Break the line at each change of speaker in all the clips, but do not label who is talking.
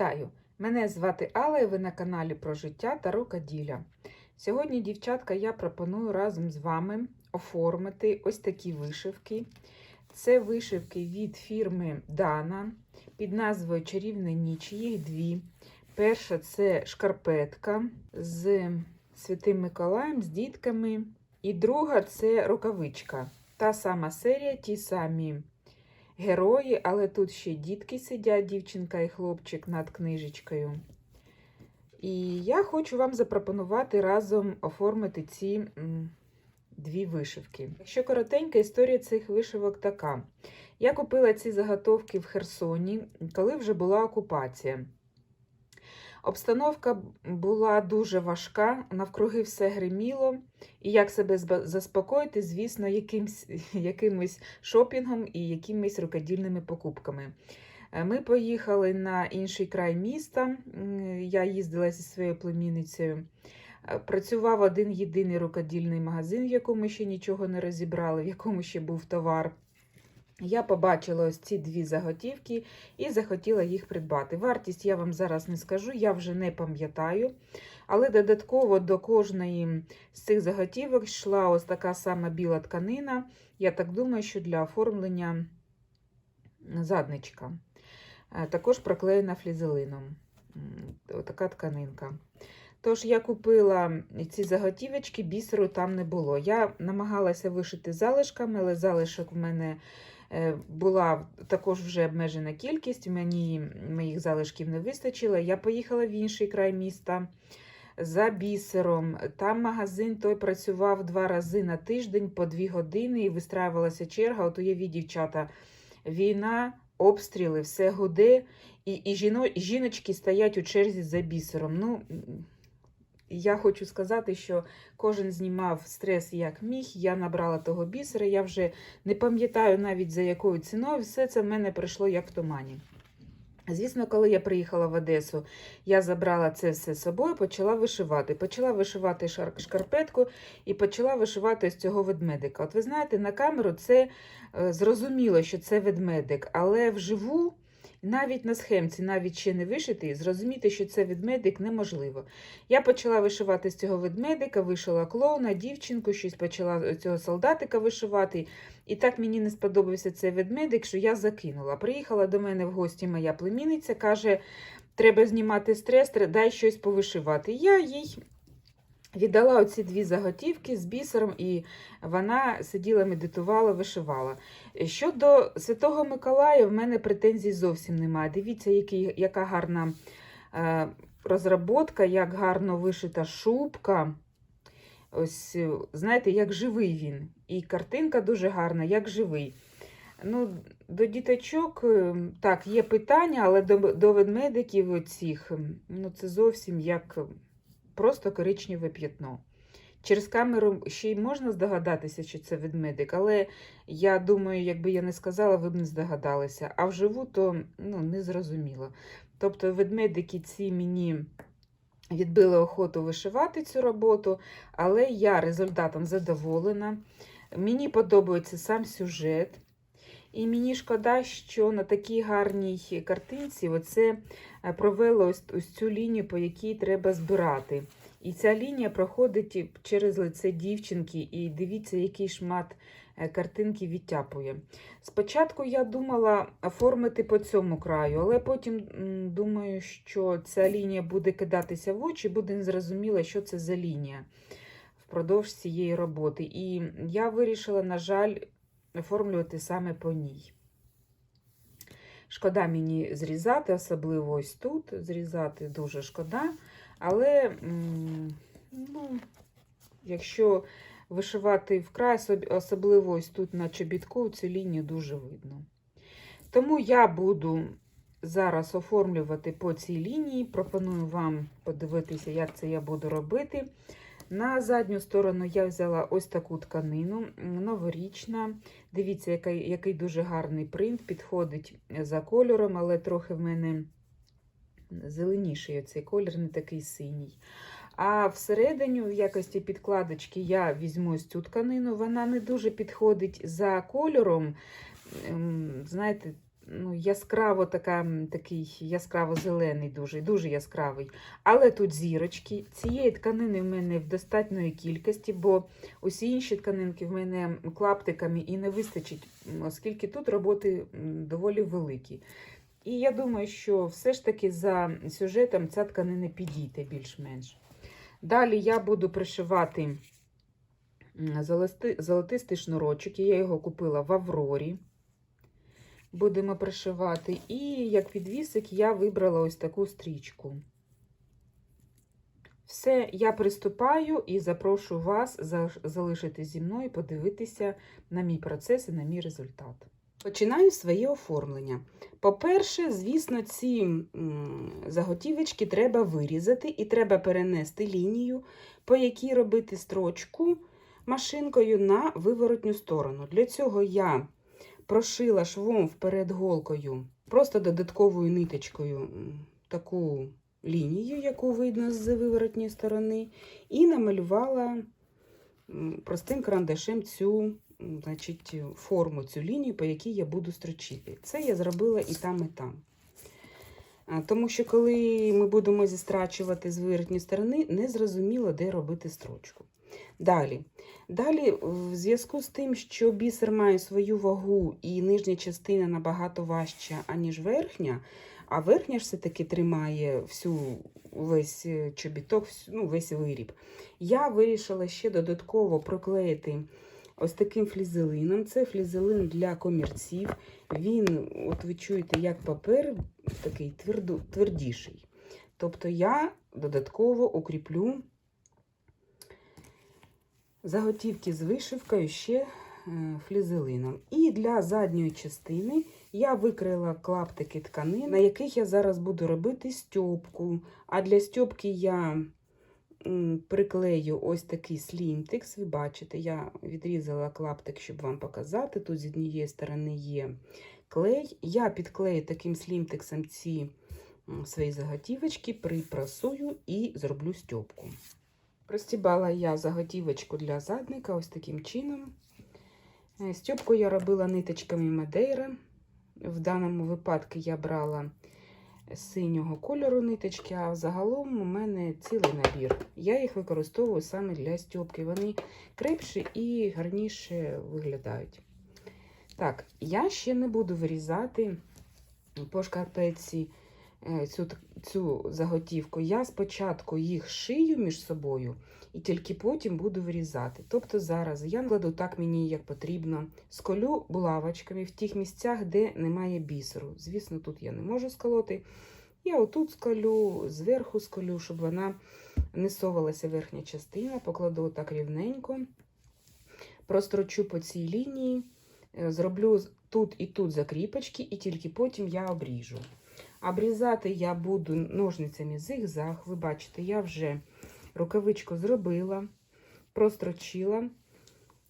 Вітаю! Мене звати Алла і ви на каналі про життя та рукоділля. Сьогодні, дівчатка, я пропоную разом з вами оформити ось такі вишивки. Це вишивки від фірми Дана під назвою Чарівна ніч. Їх дві. Перша це шкарпетка з Святим Миколаєм, з дітками. І друга це рукавичка. Та сама серія, ті самі герої, але тут ще дітки сидять, дівчинка і хлопчик над книжечкою. І я хочу вам запропонувати разом оформити ці дві вишивки. Якщо коротенька історія цих вишивок така. Я купила ці заготовки в Херсоні, коли вже була окупація. Обстановка була дуже важка, навкруги все гриміло. І як себе заспокоїти, звісно, якимсь, якимось шопінгом і якимись рукодільними покупками. Е, Ми поїхали на інший край міста. Я їздила зі своєю племінницею. Е, Працював один єдиний рукодільний магазин, в якому ще нічого не розібрали, в якому ще був товар. Я побачила ось ці дві заготівки і захотіла їх придбати. Вартість я вам зараз не скажу, я вже не пам'ятаю. Але додатково до кожної з цих заготівок йшла ось така сама біла тканина. Я так думаю, що для оформлення задничка. Е, Також проклеєна флізелином. М, Така тканинка. Тож я купила ці заготівочки, бісеру там не було. Я намагалася вишити залишками, але залишок в мене була також вже обмежена кількість, мені моїх залишків не вистачило. Я поїхала в інший край міста за бісером. Там магазин той працював два рази на тиждень по дві години і вистраювалася черга. От уявіть, дівчата, війна, обстріли, все гуде, і, і, жіно, жіночки стоять у черзі за бісером. Ну, я хочу сказати, що кожен знімав стрес як міг. Я набрала того бісера, я вже не пам'ятаю навіть за якою ціною. Все це в мене прийшло як в тумані. Звісно, коли я приїхала в Одесу, я забрала це все з собою, почала вишивати. Почала вишивати шкарпетку і почала вишивати з цього ведмедика. От ви знаєте, на камеру це е, зрозуміло, що це ведмедик, але вживу, навіть на схемці, навіть ще не вишитий, зрозуміти, що це ведмедик неможливо. Я почала вишивати з цього ведмедика, вишила клоуна, дівчинку, щось почала цього солдатика вишивати. І так мені не сподобався цей ведмедик, що я закинула. Приїхала до мене в гості моя племінниця, каже, треба знімати стрес, дай щось повишивати. Я їй віддала оці дві заготівки з бісером, і вона сиділа, медитувала, вишивала. Щодо Святого Миколая, в мене претензій зовсім немає. Дивіться, який, яка гарна е, розроботка, як гарно вишита шубка. Ось, знаєте, як живий він. І картинка дуже гарна, як живий. Ну, до діточок, е, так, є питання, але до, до ведмедиків оцих, ну, це зовсім як просто коричневе п'ятно. Через камеру ще й можна здогадатися, що це ведмедик, але я думаю, якби я не сказала, ви б не здогадалися. А вживу, то ну, не зрозуміло. Тобто, ведмедики ці мені відбили охоту вишивати цю роботу, але я результатом задоволена. Мені подобається сам сюжет. І мені шкода, що на такій гарній картинці оце е, провело ось, ось цю лінію, по якій треба збирати. І ця лінія проходить через лице дівчинки, і дивіться, який шмат е, картинки відтяпує. Спочатку я думала оформити по цьому краю, але потім думаю, що ця лінія буде кидатися в очі, буде незрозуміло, що це за лінія впродовж цієї роботи. І я вирішила, на жаль, оформлювати саме по ній. Шкода мені зрізати, особливо ось тут. Зрізати дуже шкода. Але, ну, якщо вишивати вкрай, особ- особливо ось тут на чобітку, цю лінію дуже видно. Тому я буду зараз оформлювати по цій лінії. Пропоную вам подивитися, як це я буду робити. На задню сторону я взяла ось таку тканину, новорічна. Дивіться, який, який дуже гарний принт, підходить за кольором, але трохи в мене зеленіший цей колір, не такий синій. А всередині, в якості підкладочки, я візьму ось цю тканину. Вона не дуже підходить за кольором. Знаєте, ну, яскраво така, такий яскраво-зелений, дуже, дуже яскравий. Але тут зірочки. Цієї тканини в мене в достатньої кількості, бо усі інші тканинки в мене клаптиками і не вистачить, оскільки тут роботи доволі великі. І я думаю, що все ж таки за сюжетом ця тканина підійде більш-менш. Далі я буду пришивати золотистий шнурочок. Я його купила в Аврорі. Будемо пришивати. І як підвісик я вибрала ось таку стрічку. Все, я приступаю і запрошую вас за- залишитись зі мною, подивитися на мій процес і на мій результат. Починаю своє оформлення. По-перше, звісно, ці заготівочки треба вирізати і треба перенести лінію, по якій робити строчку машинкою на виворотню сторону. Для цього я прошила швом вперед голкою, просто додатковою ниточкою таку лінію, яку видно з виворотньої сторони, і намалювала простим карандашем цю значить, форму, цю лінію, по якій я буду строчити. Це я зробила і там, і там. Тому що коли ми будемо зістрачувати з виворотньої сторони, не зрозуміло, де робити строчку. Далі. Далі, в зв'язку з тим, що бісер має свою вагу і нижня частина набагато важча, аніж верхня, а верхня ж все-таки тримає всю весь е, чобіток, ну, весь виріб. Я вирішила ще додатково проклеїти ось таким флізелином. Це флізелин для комірців. Він, от ви чуєте, як папер, такий тверду, твердіший. Тобто я додатково укріплю заготівки з вишивкою ще е, флізелином. І для задньої частини я викрила клаптики тканин, на яких я зараз буду робити стьопку. А для стьопки я приклею ось такий слімтикс. Ви бачите, я відрізала клаптик, щоб вам показати. Тут з однієї сторони є клей. Я підклею таким слімтиксом ці свої заготівочки, припрасую і зроблю стьопку. Простібала я заготівочку для задника ось таким чином. Е, Стьопку я робила ниточками Мадейра. В даному випадку я брала синього кольору ниточки, а загалом у мене цілий набір. Я їх використовую саме для стьопки. Вони крепші і гарніше виглядають. Так, я ще не буду вирізати по шкарпетці е, цю, цю заготівку. Я спочатку їх шию між собою і тільки потім буду вирізати. Тобто зараз я кладу так мені як потрібно. Сколю булавочками в тих місцях, де немає бісеру. Звісно, тут я не можу сколоти. Я отут сколю, зверху сколю, щоб вона не совалася верхня частина, покладу так рівненько, прострочу по цій лінії, е, зроблю тут і тут закріпочки, і тільки потім я обріжу. Обрізати я буду ножницями зигзаг. Ви бачите, я вже рукавичку зробила, прострочила.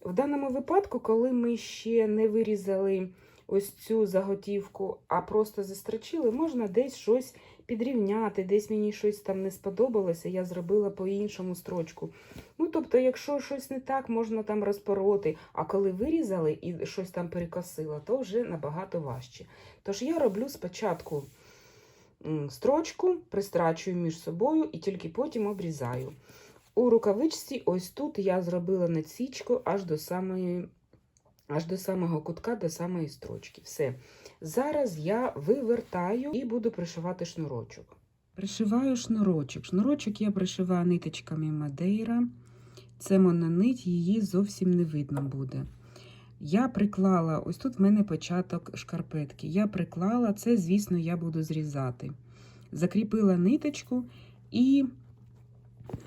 В даному випадку, коли ми ще не вирізали ось цю заготівку, а просто застрочили, можна десь щось підрівняти, десь мені щось там не сподобалося, я зробила по-іншому строчку. Ну, тобто, якщо щось не так, можна там розпороти, а коли вирізали і щось там перекосило, то вже набагато важче. Тож я роблю спочатку строчку, пристрачую між собою і тільки потім обрізаю. У рукавичці ось тут я зробила надсічку аж до самої, аж до самого кутка, до самої строчки. Все. Зараз я вивертаю і буду пришивати шнурочок. Пришиваю шнурочок. Шнурочок я пришиваю ниточками Мадейра. Це мононить, її зовсім не видно буде. Я приклала, ось тут в мене початок шкарпетки. Я приклала, це, звісно, я буду зрізати. Закріпила ниточку і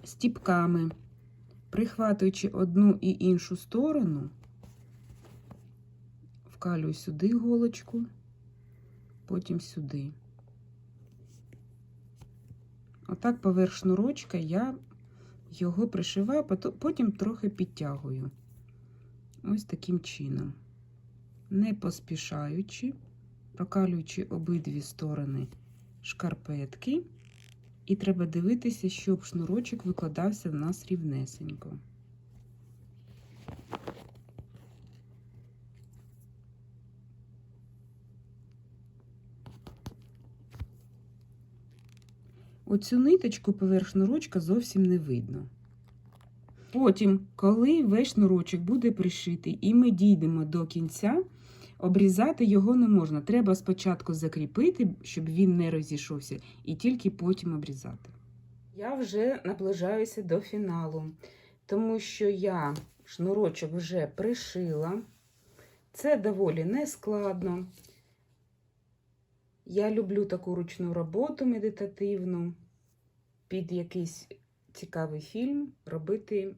стіпками, прихватуючи одну і іншу сторону, вкалюю сюди голочку, потім сюди. Отак поверх шнурочка я його пришиваю, потім трохи підтягую. Ось таким чином. Не поспішаючи, прокалюючи обидві сторони шкарпетки, і треба дивитися, щоб шнурочок викладався в нас рівнесенько. Оцю ниточку поверх шнурочка зовсім не видно. Потім, коли весь шнурочок буде пришитий і ми дійдемо до кінця, обрізати його не можна. Треба спочатку закріпити, щоб він не розійшовся, і тільки потім обрізати. Я вже наближаюся до фіналу, тому що я шнурочок вже пришила. Це доволі нескладно. Я люблю таку ручну роботу медитативну, під якийсь цікавий фільм робити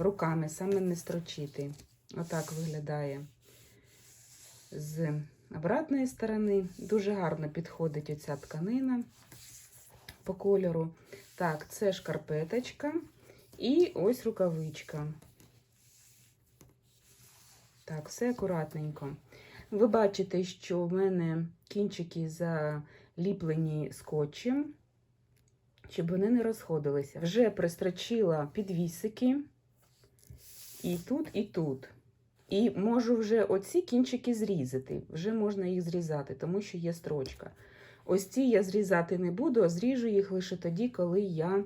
руками, саме не строчити. Отак виглядає з обратної сторони. Дуже гарно підходить оця тканина по кольору. Так, це шкарпеточка і ось рукавичка. Так, все акуратненько. Ви бачите, що в мене кінчики заліплені скотчем, щоб вони не розходилися. Вже пристрочила підвісики і тут, і тут. І можу вже оці кінчики зрізати. Вже можна їх зрізати, тому що є строчка. Ось ці я зрізати не буду, а зріжу їх лише тоді, коли я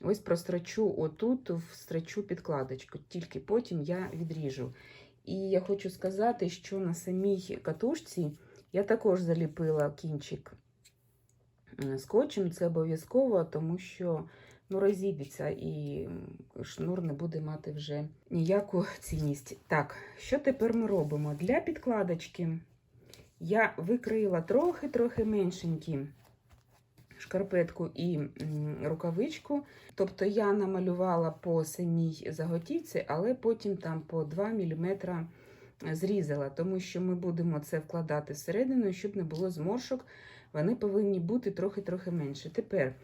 ось прострочу отут, встрочу підкладочку. Тільки потім я відріжу. І я хочу сказати, що на самій катушці я також заліпила кінчик скотчем. Це обов'язково, тому що ну, розійдеться і шнур не буде мати вже ніяку цінність. Так, що тепер ми робимо? Для підкладочки я викроїла трохи-трохи меншенькі шкарпетку і рукавичку. Тобто я намалювала по самій заготівці, але потім там по 2 мм зрізала, тому що ми будемо це вкладати всередину, щоб не було зморшок. Вони повинні бути трохи-трохи менше. Тепер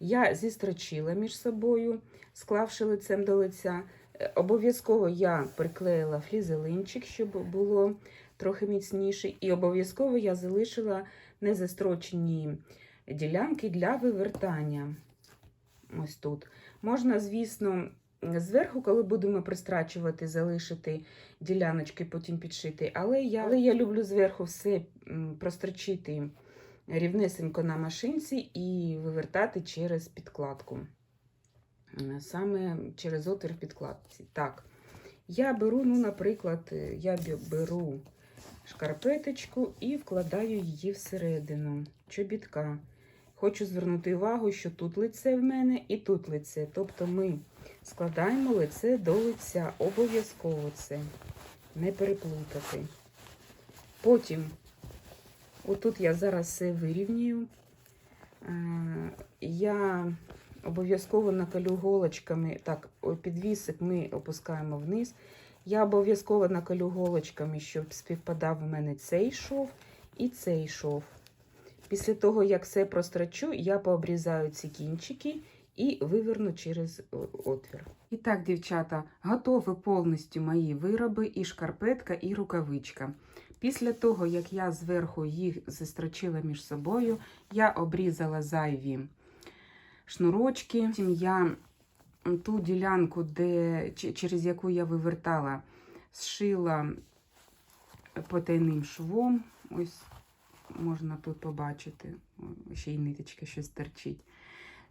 я зістрочила між собою, склавши лицем до лиця. Е, Обов'язково я приклеїла флізелинчик, щоб було трохи міцніше. І обов'язково я залишила незастрочені ділянки для вивертання. Ось тут. Можна, звісно, зверху, коли будемо пристрачувати, залишити діляночки, потім підшити. Але я, але я люблю зверху все прострочити рівнесенько на машинці і вивертати через підкладку. Е, Саме через отвір в підкладці. Так, я беру, ну, наприклад, е, я беру шкарпеточку і вкладаю її всередину чобітка. Хочу звернути увагу, що тут лице в мене і тут лице. Тобто ми складаємо лице до лиця. Обов'язково це не переплутати. Потім, отут я зараз все вирівнюю. Е, Я обов'язково накалю голочками. Так, підвісик ми опускаємо вниз. Я обов'язково накалю голочками, щоб співпадав у мене цей шов і цей шов. Після того, як все прострочу, я пообрізаю ці кінчики і виверну через отвір. І так, дівчата, готові повністю мої вироби, і шкарпетка, і рукавичка. Після того, як я зверху їх зістрочила між собою, я обрізала зайві шнурочки. Потім я ту ділянку, де, через яку я вивертала, зшила потайним швом. Ось можна тут побачити, ще й ниточка щось торчить.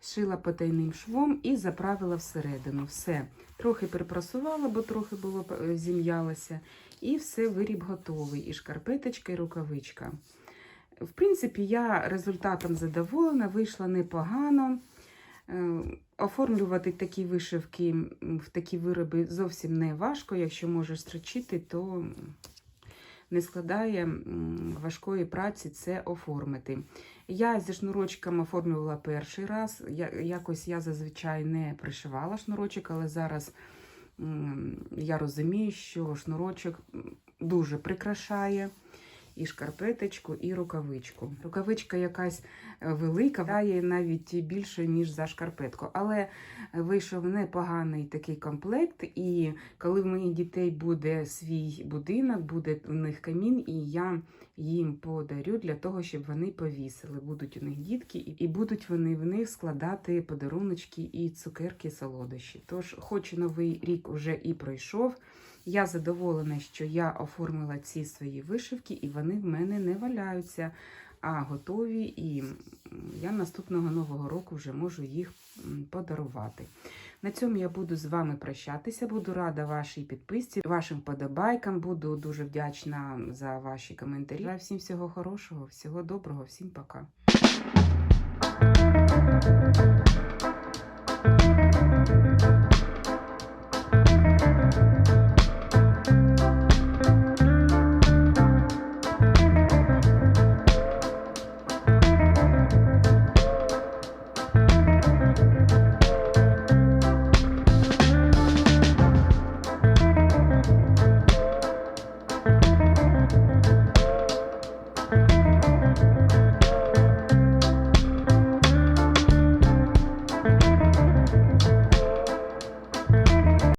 Шила потайним швом і заправила всередину. Все. Трохи припрасувала, бо трохи було е, зім'ялося. І все, виріб готовий. І шкарпеточка, і рукавичка. В принципі, я результатом задоволена, вийшла непогано. Е, Оформлювати такі вишивки в такі вироби зовсім не важко. Якщо можеш строчити, то не складає важкої праці це оформити. Я зі шнурочками оформлювала перший раз. Я, якось я зазвичай не пришивала шнурочок, але зараз я розумію, що шнурочок дуже прикрашає і шкарпеточку, і рукавичку. Рукавичка якась е, велика, дає навіть більше, ніж за шкарпетку. Але вийшов непоганий такий комплект, і коли в моїх дітей буде свій будинок, буде у них камін, і я їм подарю для того, щоб вони повісили. Будуть у них дітки, і будуть вони в них складати подаруночки і цукерки, солодощі. Тож, хоч новий рік уже і пройшов,
Я задоволена, що я оформила ці свої вишивки, і вони в мене не валяються, а готові. І я наступного нового року вже можу їх подарувати. На цьому я буду з вами прощатися. Буду рада вашій підписці, вашим вподобайкам. Буду дуже вдячна за ваші коментарі. Всім всього хорошого, всього доброго, всім пока.